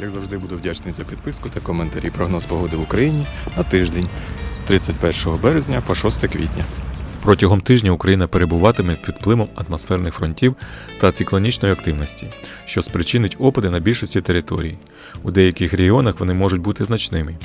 Як завжди, буду вдячний за підписку та коментарі. Прогноз погоди в Україні на тиждень 31 березня по 6 квітня. Протягом тижня Україна перебуватиме під впливом атмосферних фронтів та циклонічної активності, що спричинить опади на більшості територій. У деяких регіонах вони можуть бути значними.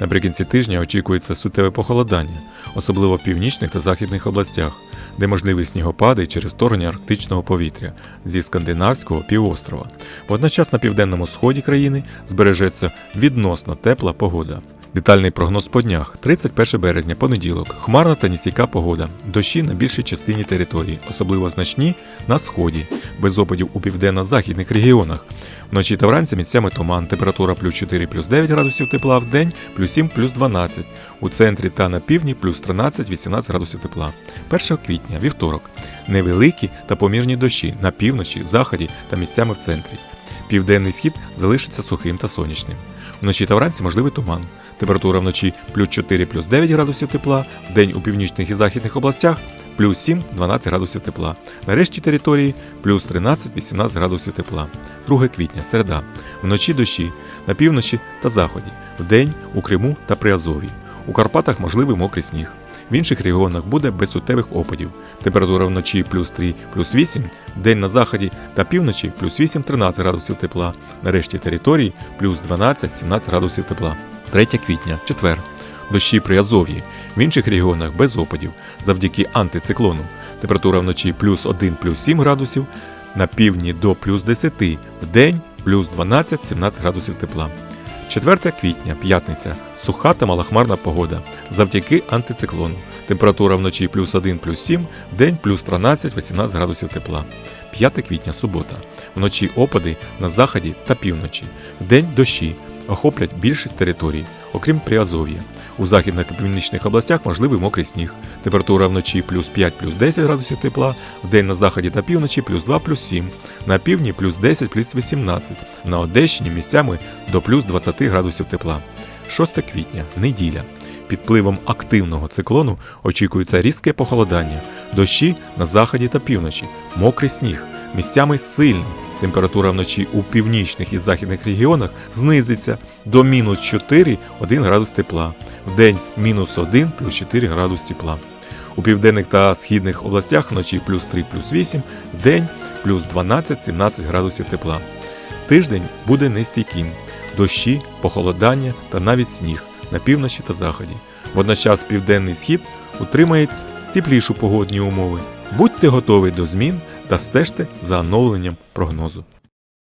Наприкінці тижня очікується суттєве похолодання, особливо в північних та західних областях, де можливі снігопади через вторгнення арктичного повітря зі скандинавського півострова. Водночас на південному сході країни збережеться відносно тепла погода. Детальний прогноз по днях. 31 березня, понеділок. Хмарна та нестійка погода. Дощі на більшій частині території, особливо значні на сході, без опадів у південно-західних регіонах. Вночі та вранці місцями туман, температура плюс 4 плюс 9 градусів тепла в день, плюс 7 плюс 12. У центрі та на півдні плюс 13-18 градусів тепла. 1 квітня, вівторок. Невеликі та помірні дощі на півночі, заході та місцями в центрі. Південний схід залишиться сухим та сонячним. Вночі та вранці можливий туман. Температура вночі плюс 4 плюс 9 градусів тепла, вдень у північних і західних областях плюс 7-12 градусів тепла. На решті території плюс 13-18 градусів тепла. 2 квітня, середа. Вночі дощі на півночі та заході, вдень у Криму та Приазові. У Карпатах можливий мокрий сніг. В інших регіонах буде без суттєвих опадів. Температура вночі плюс 3 плюс 8, день на заході та півночі плюс 8-13 градусів тепла. На решті території плюс 12-17 градусів тепла. 3 квітня, четвер. Дощі при Азов'ї. В інших регіонах без опадів завдяки антициклону. Температура вночі плюс 1 плюс 7 градусів, на півдні до плюс 10, в день плюс 12-17 градусів тепла. 4 квітня, п'ятниця. Суха та малохмарна погода. Завдяки антициклону. Температура вночі плюс 1 плюс 7, в день плюс 13-18 градусів тепла. 5 квітня, субота. Вночі опади на заході та півночі. Вдень дощі охоплять більшість територій, окрім Приазов'я. У західних та північних областях можливий мокрий сніг. Температура вночі плюс 5 плюс 10 градусів тепла, вдень на заході та півночі плюс 2 плюс 7, на півдні плюс 10 плюс 18, на Одещині місцями до плюс 20 градусів тепла. 6 квітня, неділя. Під впливом активного циклону очікується різке похолодання, дощі на заході та півночі, мокрий сніг, місцями сильний. Температура вночі у північних і західних регіонах знизиться до мінус 4 1 градус тепла, вдень мінус 1 плюс 4 градус тепла. У південних та східних областях вночі плюс 3 плюс 8, вдень плюс 12-17 градусів тепла. Тиждень буде нестійким. Дощі, похолодання та навіть сніг на півночі та заході. Водночас південний схід утримає теплішу погодні умови. Будьте готові до змін та стежте за оновленням прогнозу.